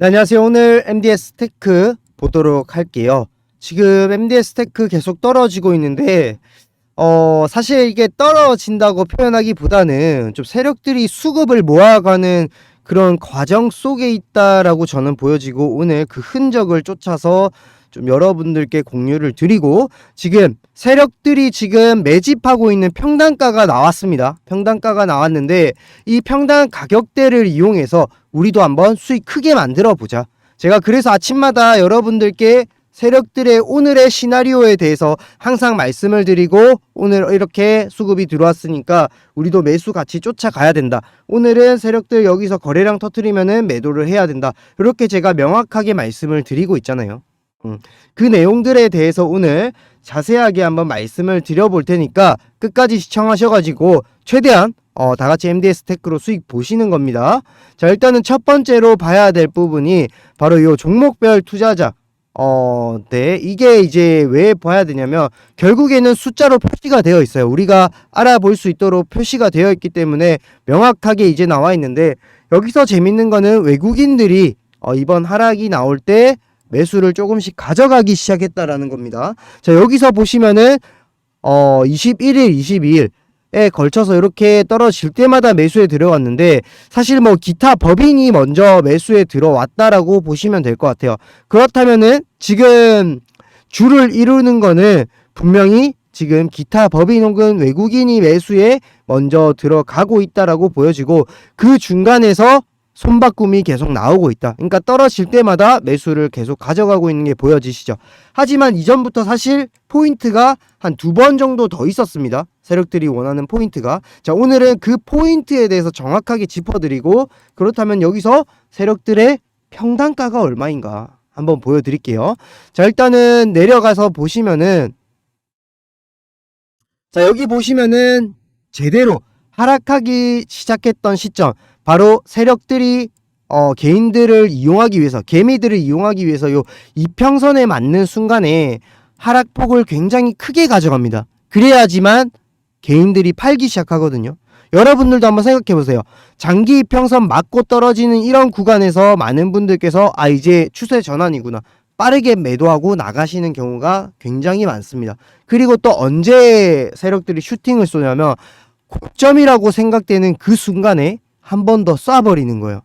네, 안녕하세요. 오늘 MDS 테크 보도록 할게요. 지금 MDS 테크 계속 떨어지고 있는데, 어, 사실 이게 떨어진다고 표현하기보다는 좀 세력들이 수급을 모아가는 그런 과정 속에 있다라고 저는 보여지고, 오늘 그 흔적을 쫓아서 좀 여러분들께 공유를 드리고, 지금 세력들이 지금 매집하고 있는 평단가가 나왔습니다. 평단가가 나왔는데, 이 평단 가격대를 이용해서 우리도 한번 수익 크게 만들어 보자. 제가 그래서 아침마다 여러분들께 세력들의 오늘의 시나리오에 대해서 항상 말씀을 드리고 오늘 이렇게 수급이 들어왔으니까 우리도 매수 같이 쫓아가야 된다. 오늘은 세력들 여기서 거래량 터트리면은 매도를 해야 된다. 이렇게 제가 명확하게 말씀을 드리고 있잖아요. 음, 그 내용들에 대해서 오늘 자세하게 한번 말씀을 드려볼 테니까 끝까지 시청하셔가지고 최대한 어, 다 같이 MDS 테크로 수익 보시는 겁니다. 자, 일단은 첫 번째로 봐야 될 부분이 바로 이 종목별 투자자. 어, 네. 이게 이제 왜 봐야 되냐면 결국에는 숫자로 표시가 되어 있어요. 우리가 알아볼 수 있도록 표시가 되어 있기 때문에 명확하게 이제 나와 있는데 여기서 재밌는 거는 외국인들이 어, 이번 하락이 나올 때 매수를 조금씩 가져가기 시작했다라는 겁니다. 자, 여기서 보시면은 어, 21일, 22일 에 걸쳐서 이렇게 떨어질 때마다 매수에 들어왔는데 사실 뭐 기타 법인이 먼저 매수에 들어왔다라고 보시면 될 것 같아요. 그렇다면은 지금 줄을 이루는 거는 분명히 지금 기타 법인 혹은 외국인이 매수에 먼저 들어가고 있다라고 보여지고 그 중간에서 손바꿈이 계속 나오고 있다. 그러니까 떨어질 때마다 매수를 계속 가져가고 있는 게 보여지시죠. 하지만 이전부터 사실 포인트가 한 두 번 정도 더 있었습니다. 세력들이 원하는 포인트가. 자, 오늘은 그 포인트에 대해서 정확하게 짚어드리고 그렇다면 여기서 세력들의 평단가가 얼마인가 한번 보여드릴게요. 자, 일단은 내려가서 보시면은 자, 여기 보시면은 제대로 하락하기 시작했던 시점 바로 세력들이 어, 개인들을 이용하기 위해서 개미들을 이용하기 위해서 요 이평선에 맞는 순간에 하락폭을 굉장히 크게 가져갑니다. 그래야지만 개인들이 팔기 시작하거든요. 여러분들도 한번 생각해 보세요. 장기 이평선 맞고 떨어지는 이런 구간에서 많은 분들께서 아 이제 추세 전환이구나. 빠르게 매도하고 나가시는 경우가 굉장히 많습니다. 그리고 또 언제 세력들이 슈팅을 쏘냐면 고점이라고 생각되는 그 순간에 한 번 더 쏴버리는 거예요.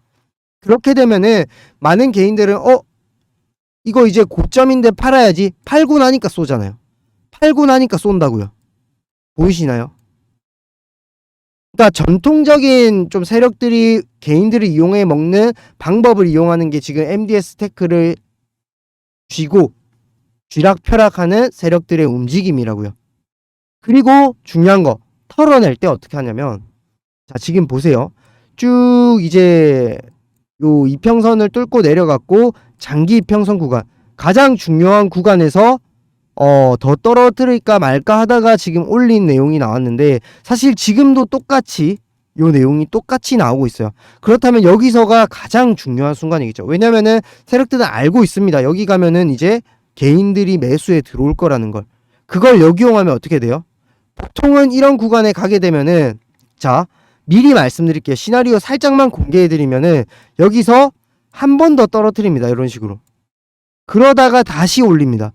그렇게 되면은 많은 개인들은 어 이거 이제 고점인데 팔아야지 팔고 나니까 쏘잖아요. 팔고 나니까 쏜다고요. 보이시나요? 그러니까 전통적인 좀 세력들이 개인들을 이용해 먹는 방법을 이용하는 게 지금 MDS 테크를 쥐고 쥐락펴락하는 세력들의 움직임이라고요. 그리고 중요한 거 털어낼 때 어떻게 하냐면 자 지금 보세요. 쭉 이제 요 이평선을 뚫고 내려갔고 장기 이평선 구간 가장 중요한 구간에서 어 더 떨어뜨릴까 말까 하다가 지금 올린 내용이 나왔는데 사실 지금도 똑같이 요 내용이 똑같이 나오고 있어요. 그렇다면 여기서가 가장 중요한 순간이겠죠. 왜냐면은 세력들은 알고 있습니다. 여기 가면은 이제 개인들이 매수에 들어올 거라는 걸. 그걸 역이용하면 어떻게 돼요? 보통은 이런 구간에 가게 되면은 자 미리 말씀드릴게요. 시나리오 살짝만 공개해드리면은 여기서 한 번 더 떨어뜨립니다. 이런 식으로. 그러다가 다시 올립니다.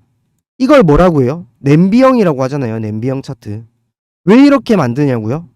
이걸 뭐라고 해요? 냄비형이라고 하잖아요. 냄비형 차트. 왜 이렇게 만드냐고요?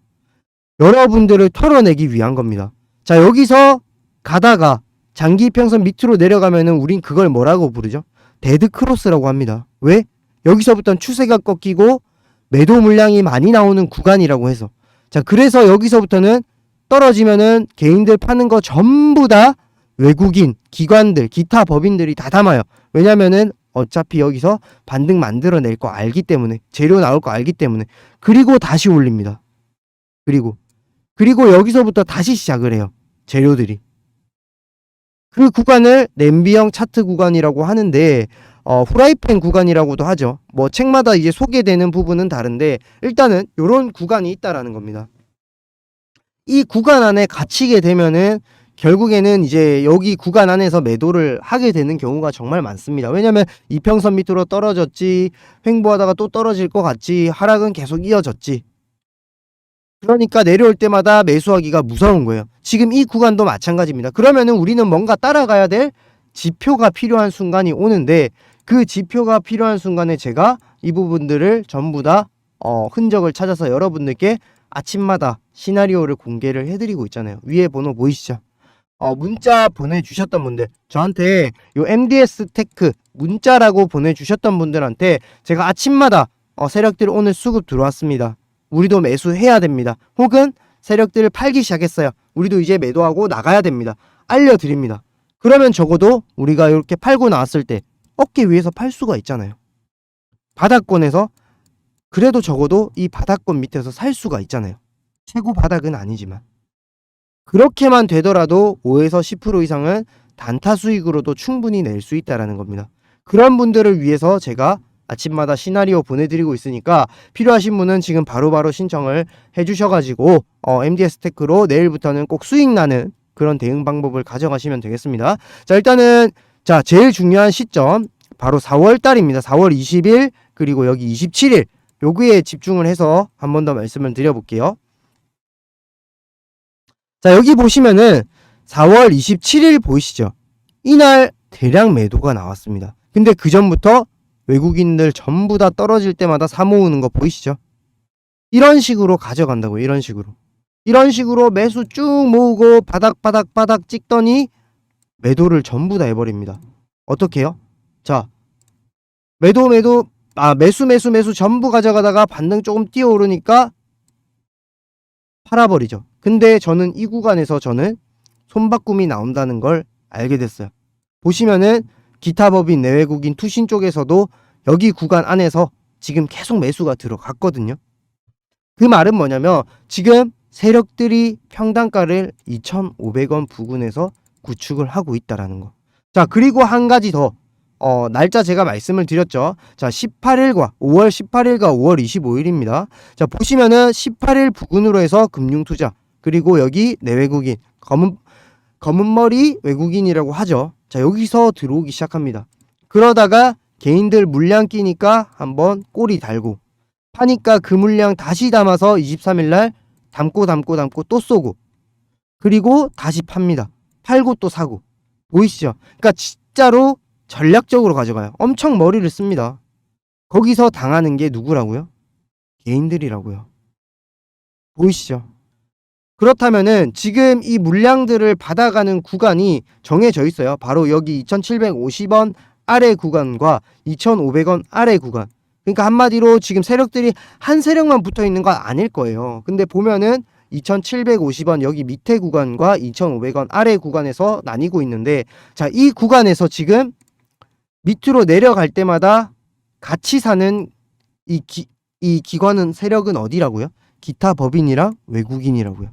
여러분들을 털어내기 위한 겁니다. 자, 여기서 가다가 장기 평선 밑으로 내려가면은 우린 그걸 뭐라고 부르죠? 데드 크로스라고 합니다. 왜? 여기서부터는 추세가 꺾이고 매도 물량이 많이 나오는 구간이라고 해서. 자, 그래서 여기서부터는 떨어지면은 개인들 파는 거 전부 다 외국인, 기관들, 기타 법인들이 다 담아요. 왜냐면은 어차피 여기서 반등 만들어낼 거 알기 때문에, 재료 나올 거 알기 때문에. 그리고 다시 올립니다. 그리고, 그리고 여기서부터 다시 시작을 해요. 재료들이. 그 구간을 냄비형 차트 구간이라고 하는데, 어, 후라이팬 구간이라고도 하죠. 뭐 책마다 이제 소개되는 부분은 다른데 일단은 요런 구간이 있다라는 겁니다. 이 구간 안에 갇히게 되면은 결국에는 이제 여기 구간 안에서 매도를 하게 되는 경우가 정말 많습니다. 왜냐면 이평선 밑으로 떨어졌지 횡보하다가 또 떨어질 것 같지 하락은 계속 이어졌지. 그러니까 내려올 때마다 매수하기가 무서운 거예요. 지금 이 구간도 마찬가지입니다. 그러면은 우리는 뭔가 따라가야 될 지표가 필요한 순간이 오는데 그 지표가 필요한 순간에 제가 이 부분들을 전부 다 어, 흔적을 찾아서 여러분들께 아침마다 시나리오를 공개를 해드리고 있잖아요. 위에 번호 보이시죠? 어, 문자 보내주셨던 분들 저한테 요 MDS 테크 문자라고 보내주셨던 분들한테 제가 아침마다 어, 세력들 오늘 수급 들어왔습니다. 우리도 매수해야 됩니다. 혹은 세력들을 팔기 시작했어요. 우리도 이제 매도하고 나가야 됩니다. 알려드립니다. 그러면 적어도 우리가 이렇게 팔고 나왔을 때 어깨 위에서 팔 수가 있잖아요. 바닥권에서 그래도 적어도 이 바닥권 밑에서 살 수가 있잖아요. 최고 바닥은 아니지만. 그렇게만 되더라도 5에서 10% 이상은 단타 수익으로도 충분히 낼 수 있다라는 겁니다. 그런 분들을 위해서 제가 아침마다 시나리오 보내드리고 있으니까 필요하신 분은 지금 바로바로 신청을 해주셔가지고 어, MDS 테크로 내일부터는 꼭 수익 나는 그런 대응 방법을 가져가시면 되겠습니다. 자 일단은 자 제일 중요한 시점 바로 4월 달입니다. 4월 20일 그리고 여기 27일 여기에 집중을 해서 한 번 더 말씀을 드려볼게요. 자 여기 보시면은 4월 27일 보이시죠? 이날 대량 매도가 나왔습니다. 근데 그 전부터 외국인들 전부 다 떨어질 때마다 사 모으는 거 보이시죠? 이런 식으로 가져간다고 이런 식으로 이런 식으로 매수 쭉 모으고 바닥 바닥 바닥 찍더니 매도를 전부 다 해버립니다. 어떻게요? 자 매도 매도 아 매수 매수 매수 전부 가져가다가 반등 조금 뛰어오르니까 팔아버리죠. 근데 저는 이 구간에서 저는 손바꿈이 나온다는 걸 알게 됐어요. 보시면은 기타 법인 내외국인 투신 쪽에서도 여기 구간 안에서 지금 계속 매수가 들어갔거든요. 그 말은 뭐냐면 지금 세력들이 평단가를 2,500원 부근에서 구축을 하고 있다라는 거. 자, 그리고 한 가지 더 어, 날짜 제가 말씀을 드렸죠. 자, 18일과 5월 18일과 5월 25일입니다. 자, 보시면은 18일 부근으로 해서 금융 투자 그리고 여기 내외국인 검은 검은 머리 외국인이라고 하죠. 자, 여기서 들어오기 시작합니다. 그러다가 개인들 물량 끼니까 한번 꼬리 달고 파니까 그 물량 다시 담아서 23일 날 담고 담고 담고 또 쏘고 그리고 다시 팝니다. 팔고 또 사고 보이시죠? 그러니까 진짜로 전략적으로 가져가요. 엄청 머리를 씁니다. 거기서 당하는 게 누구라고요? 개인들이라고요. 보이시죠? 그렇다면은 지금 이 물량들을 받아가는 구간이 정해져 있어요. 바로 여기 2,750원 아래 구간과 2,500원 아래 구간. 그러니까 한마디로 지금 세력들이 한 세력만 붙어 있는 건 아닐 거예요. 근데 보면은 2,750원 여기 밑에 구간과 2,500원 아래 구간에서 나뉘고 있는데 자, 이 구간에서 지금 밑으로 내려갈 때마다 같이 사는 이, 기, 이 기관은 세력은 어디라고요? 기타 법인이랑 외국인이라고요.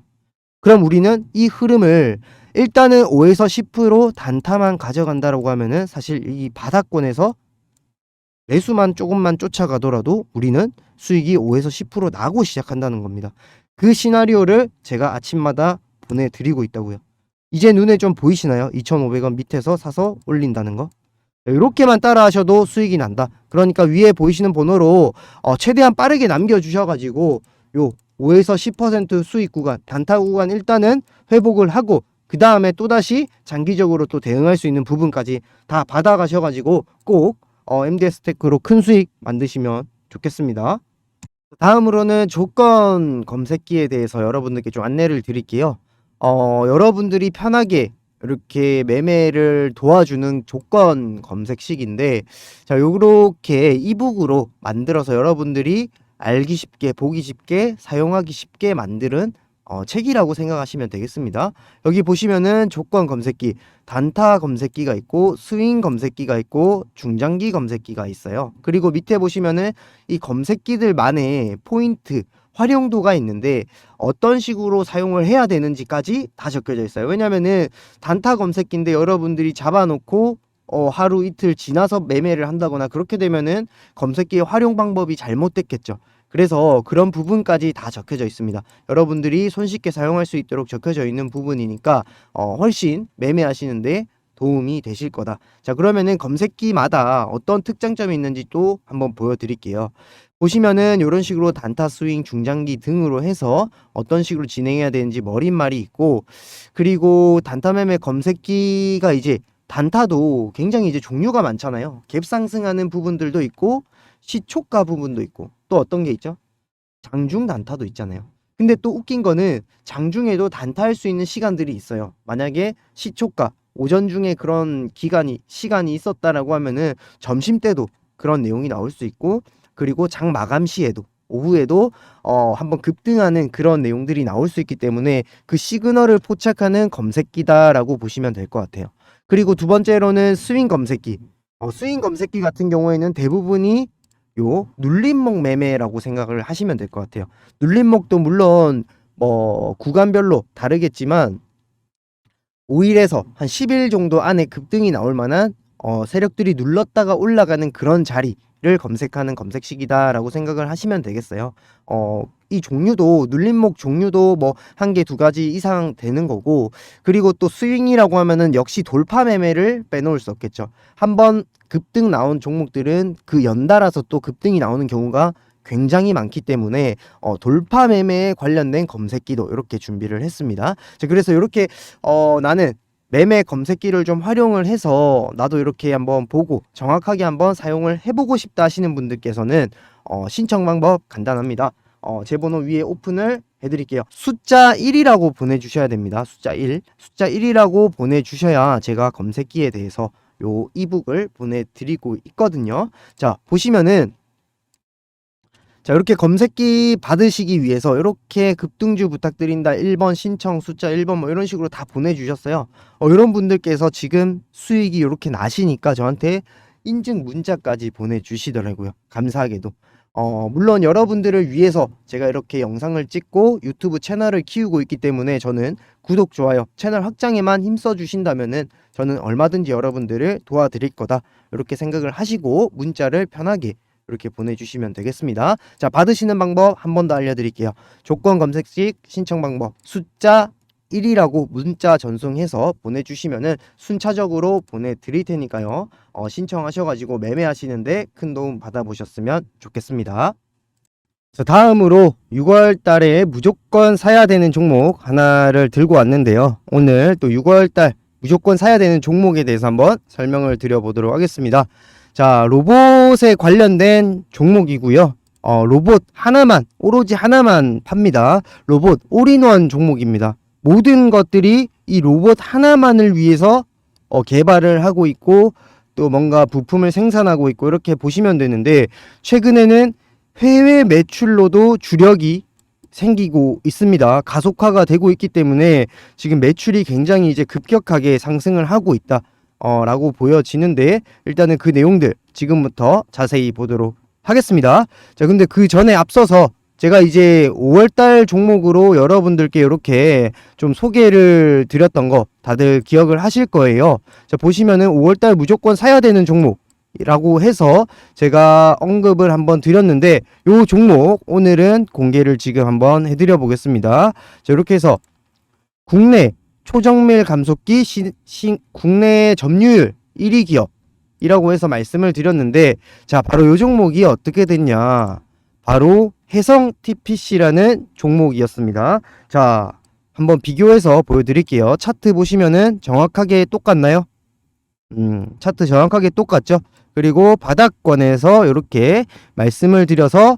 그럼 우리는 이 흐름을 일단은 5에서 10% 단타만 가져간다라고 하면은 사실 이 바닥권에서 매수만 조금만 쫓아가더라도 우리는 수익이 5에서 10% 나고 시작한다는 겁니다. 그 시나리오를 제가 아침마다 보내드리고 있다고요. 이제 눈에 좀 보이시나요? 2,500원 밑에서 사서 올린다는 거. 이렇게만 따라 하셔도 수익이 난다. 그러니까 위에 보이시는 번호로 어, 최대한 빠르게 남겨주셔가지고 요 5에서 10% 수익 구간, 단타 구간 일단은 회복을 하고 그 다음에 또다시 장기적으로 또 대응할 수 있는 부분까지 다 받아가셔가지고 꼭 어, MDS 테크로 큰 수익 만드시면 좋겠습니다. 다음으로는 조건 검색기에 대해서 여러분들께 좀 안내를 드릴게요. 어, 여러분들이 편하게 이렇게 매매를 도와주는 조건 검색식인데 자 요렇게 이북으로 만들어서 여러분들이 알기 쉽게 보기 쉽게 사용하기 쉽게 만드는 어, 책이라고 생각하시면 되겠습니다. 여기 보시면은 조건 검색기, 단타 검색기가 있고 스윙 검색기가 있고 중장기 검색기가 있어요. 그리고 밑에 보시면은 이 검색기들만의 포인트 활용도가 있는데 어떤 식으로 사용을 해야 되는지까지 다 적혀져 있어요. 왜냐면은 단타 검색기인데 여러분들이 잡아놓고 어, 하루 이틀 지나서 매매를 한다거나 그렇게 되면은 검색기의 활용 방법이 잘못됐겠죠. 그래서 그런 부분까지 다 적혀져 있습니다. 여러분들이 손쉽게 사용할 수 있도록 적혀져 있는 부분이니까 어, 훨씬 매매하시는데 도움이 되실 거다. 자, 그러면은 검색기마다 어떤 특장점이 있는지 또 한번 보여드릴게요. 보시면은 이런 식으로 단타 스윙 중장기 등으로 해서 어떤 식으로 진행해야 되는지 머릿말이 있고 그리고 단타 매매 검색기가 이제 단타도 굉장히 이제 종류가 많잖아요. 갭 상승하는 부분들도 있고 시초가 부분도 있고 또 어떤 게 있죠? 장중 단타도 있잖아요. 근데 또 웃긴 거는 장중에도 단타할 수 있는 시간들이 있어요. 만약에 시초가 오전 중에 그런 기간이 시간이 있었다라고 하면은 점심 때도 그런 내용이 나올 수 있고 그리고 장 마감 시에도 오후에도 어 한번 급등하는 그런 내용들이 나올 수 있기 때문에 그 시그널을 포착하는 검색기다라고 보시면 될 것 같아요. 그리고 두 번째로는 스윙 검색기. 어, 스윙 검색기 같은 경우에는 대부분이 요 눌림목 매매라고 생각을 하시면 될 것 같아요. 눌림목도 물론 뭐 구간별로 다르겠지만 5일에서 한 10일 정도 안에 급등이 나올 만한 어, 세력들이 눌렀다가 올라가는 그런 자리 를 검색하는 검색식이다라고 생각을 하시면 되겠어요. 어, 이 종류도 눌림목 종류도 뭐 한 개 두 가지 이상 되는 거고 그리고 또 스윙이라고 하면은 역시 돌파 매매를 빼놓을 수 없겠죠. 한번 급등 나온 종목들은 그 연달아서 또 급등이 나오는 경우가 굉장히 많기 때문에 어, 돌파 매매에 관련된 검색기도 이렇게 준비를 했습니다. 자, 그래서 이렇게 어, 나는 매매 검색기를 좀 활용을 해서 나도 이렇게 한번 보고 정확하게 한번 사용을 해보고 싶다 하시는 분들께서는 어, 신청 방법 간단합니다. 어, 제 번호 위에 오픈을 해드릴게요. 숫자 1이라고 보내주셔야 됩니다. 숫자 1. 숫자 1이라고 보내주셔야 제가 검색기에 대해서 요 이북을 보내드리고 있거든요. 자, 보시면은 자, 이렇게 검색기 받으시기 위해서 이렇게 급등주 부탁드린다 1번 신청 숫자 1번 뭐 이런 식으로 다 보내주셨어요. 어, 이런 분들께서 지금 수익이 이렇게 나시니까 저한테 인증 문자까지 보내주시더라고요. 감사하게도. 어, 물론 여러분들을 위해서 제가 이렇게 영상을 찍고 유튜브 채널을 키우고 있기 때문에 저는 구독, 좋아요, 채널 확장에만 힘써 주신다면은 저는 얼마든지 여러분들을 도와드릴 거다. 이렇게 생각을 하시고 문자를 편하게 이렇게 보내주시면 되겠습니다. 자, 받으시는 방법 한 번 더 알려드릴게요. 조건 검색식 신청 방법 숫자 1이라고 문자 전송해서 보내주시면은 순차적으로 보내드릴 테니까요. 어, 신청하셔가지고 매매하시는데 큰 도움 받아보셨으면 좋겠습니다. 자, 다음으로 6월 달에 무조건 사야 되는 종목 하나를 들고 왔는데요. 오늘 또 6월 달 무조건 사야 되는 종목에 대해서 한번 설명을 드려보도록 하겠습니다. 자, 로봇에 관련된 종목이고요. 어, 로봇 하나만, 오로지 하나만 팝니다. 로봇 올인원 종목입니다. 모든 것들이 이 로봇 하나만을 위해서 어, 개발을 하고 있고 또 뭔가 부품을 생산하고 있고 이렇게 보시면 되는데 최근에는 해외 매출로도 주력이 생기고 있습니다. 가속화가 되고 있기 때문에 지금 매출이 굉장히 이제 급격하게 상승을 하고 있다. 어, 라고 보여지는데 일단은 그 내용들 지금부터 자세히 보도록 하겠습니다. 자, 근데 그 전에 앞서서 제가 이제 5월달 종목으로 여러분들께 이렇게 좀 소개를 드렸던 거 다들 기억을 하실 거예요. 자, 보시면은 5월달 무조건 사야 되는 종목이라고 해서 제가 언급을 한번 드렸는데 요 종목 오늘은 공개를 지금 한번 해드려 보겠습니다. 자, 이렇게 해서 국내 초정밀 감속기 시, 시, 국내 점유율 1위 기업이라고 해서 말씀을 드렸는데 자 바로 요 종목이 어떻게 됐냐? 바로 해성 TPC라는 종목이었습니다. 자 한번 비교해서 보여드릴게요. 차트 보시면은 정확하게 똑같나요? 음 차트 정확하게 똑같죠? 그리고 바닥권에서 이렇게 말씀을 드려서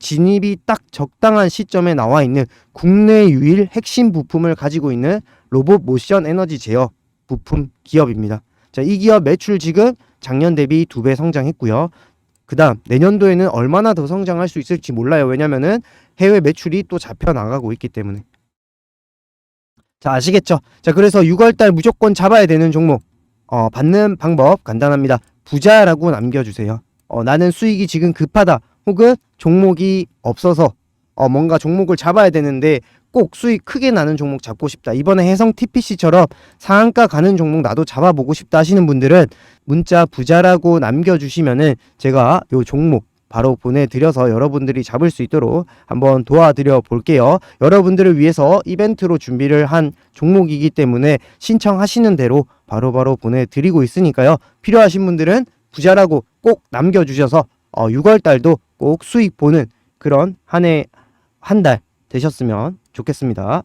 진입이 딱 적당한 시점에 나와 있는 국내 유일 핵심 부품을 가지고 있는 로봇 모션 에너지 제어 부품 기업입니다. 자, 이 기업 매출 지금 작년 대비 두 배 성장했고요. 그다음 내년도에는 얼마나 더 성장할 수 있을지 몰라요. 왜냐면은 해외 매출이 또 잡혀 나가고 있기 때문에. 자, 아시겠죠? 자, 그래서 6월 달 무조건 잡아야 되는 종목. 어, 받는 방법 간단합니다. 부자라고 남겨 주세요. 어, 나는 수익이 지금 급하다. 혹은 종목이 없어서 어, 뭔가 종목을 잡아야 되는데 꼭 수익 크게 나는 종목 잡고 싶다. 이번에 해성 TPC처럼 상한가 가는 종목 나도 잡아보고 싶다 하시는 분들은 문자 부자라고 남겨주시면은 제가 요 종목 바로 보내드려서 여러분들이 잡을 수 있도록 한번 도와드려 볼게요. 여러분들을 위해서 이벤트로 준비를 한 종목이기 때문에 신청하시는 대로 바로바로 보내드리고 있으니까요. 필요하신 분들은 부자라고 꼭 남겨주셔서 어, 6월 달도 꼭 수익 보는 그런 한 해 한 달 되셨으면 좋겠습니다.